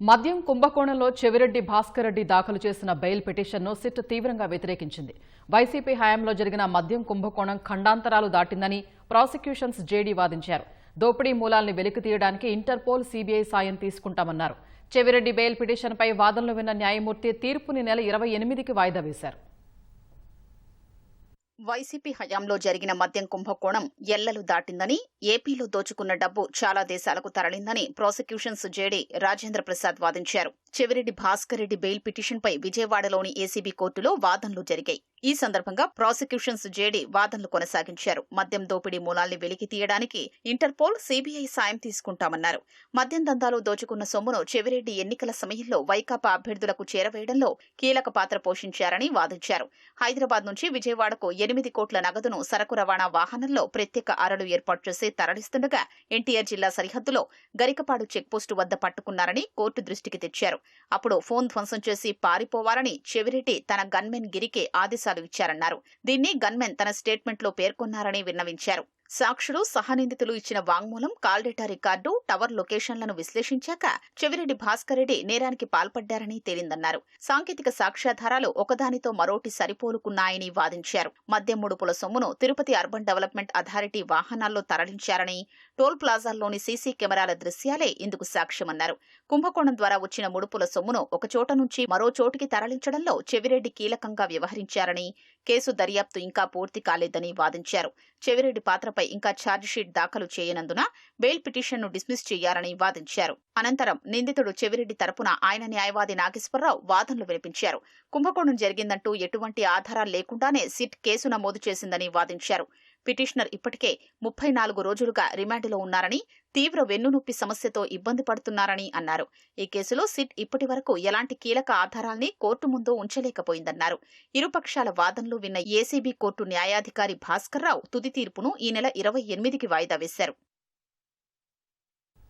మద్యం కుంభకోణంలో చెవిరెడ్డి భాస్కర్ రెడ్డి దాఖలు చేసిన బెయిల్ పిటిషన్ను సిట్ తీవ్రంగా వ్యతిరేకించింది. వైసీపీ హయాంలో జరిగిన మద్యం కుంభకోణం ఖండాంతరాలు దాటిందని ప్రాసిక్యూషన్స్ జేడీ వాదించారు. దోపిడీ మూలాల్ని వెలికి తీయడానికి ఇంటర్పోల్ సీబీఐ సాయం తీసుకుంటామన్నారు. చెవిరెడ్డి బెయిల్ పిటిషన్పై వాదనలు విన్న న్యాయమూర్తి తీర్పుని నెల ఇరవై ఎనిమిదికి వాయిదా వేశారు. వైసీపీ హయాంలో జరిగిన మద్యం కుంభకోణం ఎల్లలు దాటిందని ఏపీలో దోచుకున్న డబ్బు చాలా దేశాలకు తరలిందని ప్రాసిక్యూషన్స్ జేడీ రాజేంద్ర ప్రసాద్ వాదించారు. చెవిరెడ్డి భాస్కర్ రెడ్డి బెయిల్ పిటిషన్పై విజయవాడలోని ఏసీబీ కోర్టులో వాదనలు జరిగాయి. ఈ సందర్భంగా ప్రాసిక్యూషన్స్ జేడీ వాదనలు కొనసాగించారు. మద్యం దోపిడీ మూలాల్ని వెలికి తీయడానికి ఇంటర్పోల్ సీబీఐ సాయం తీసుకుంటామన్నారు. మద్యం దందాలు దోచుకున్న సొమ్మును చెవిరెడ్డి ఎన్నికల సమయంలో వైకాపా అభ్యర్థులకు చేరవేయడంలో కీలక పాత్ర పోషించారని వాదించారు. హైదరాబాద్ నుంచి విజయవాడకు ఎనిమిది కోట్ల నగదును సరకు రవాణా వాహనంలో ప్రత్యేక అరలు ఏర్పాటు చేసి తరలిస్తుండగా ఎన్టీఆర్ జిల్లా సరిహద్దులో గరికపాడు చెక్పోస్టు వద్ద పట్టుకున్నారని కోర్టు దృష్టికి తెచ్చారు. అప్పుడు ఫోన్ ధ్వంసం చేసి పారిపోవాలని చెవిరెడ్డి తన గన్మెన్ గిరికి ఆదేశాలు ఇచ్చారన్నారు. దీన్ని గన్మెన్ తన స్టేట్మెంట్లో పేర్కొన్నారని విన్నవించారు. సాక్షులు సహనిందితులు ఇచ్చిన వాంగ్మూలం కాల్ డేటా రికార్డు టవర్ లొకేషన్లను విశ్లేషించాక చెవిరెడ్డి భాస్కర్ రెడ్డి నేరానికి పాల్పడ్డారని తేలిందన్నారు. సాంకేతిక సాక్ష్యాధారాలు ఒకదానితో మరోటి సరిపోలుకున్నాయని వాదించారు. మద్యం ముడుపుల సొమ్మును తిరుపతి అర్బన్ డెవలప్మెంట్ అథారిటీ వాహనాల్లో తరలించారని టోల్ ప్లాజాల్లోని సీసీ కెమెరాల దృశ్యాలే ఇందుకు సాక్ష్యమన్నారు. కుంభకోణం ద్వారా వచ్చిన ముడుపుల సొమ్మును ఒక చోట నుంచి మరో చోటికి తరలించడంలో చెవిరెడ్డి కీలకంగా వ్యవహరించారని కేసు దర్యాప్తు ఇంకా పూర్తి కాలేదని వాదించారు. చెవిరెడ్డి పాత్రపై ఇంకా ఛార్జిషీట్ దాఖలు చేయనందున బెయిల్ పిటిషన్ను డిస్మిస్ చేయాలని వాదించారు. అనంతరం నిందితుడు చెవిరెడ్డి తరపున ఆయన న్యాయవాది నాగేశ్వరరావు వాదనలు వినిపించారు. కుంభకోణం జరిగిందంటూ ఎటువంటి ఆధారాలు లేకుండానే సిట్ కేసు నమోదు చేసిందని వాదించారు. పిటిషనర్ ఇప్పటికే ముప్పై నాలుగు రోజులుగా రిమాండ్లో ఉన్నారని తీవ్ర వెన్నునొప్పి సమస్యతో ఇబ్బంది పడుతున్నారని అన్నారు. ఈ కేసులో సిట్ ఇప్పటి వరకు ఎలాంటి కీలక ఆధారాల్ని కోర్టు ముందు ఉంచలేకపోయిందన్నారు. ఇరుపక్షాల వాదనలు విన్న ఏసీబీ కోర్టు న్యాయాధికారి భాస్కర్రావు తుది తీర్పును ఈ నెల ఇరవై ఎనిమిదికి వాయిదా వేశారు.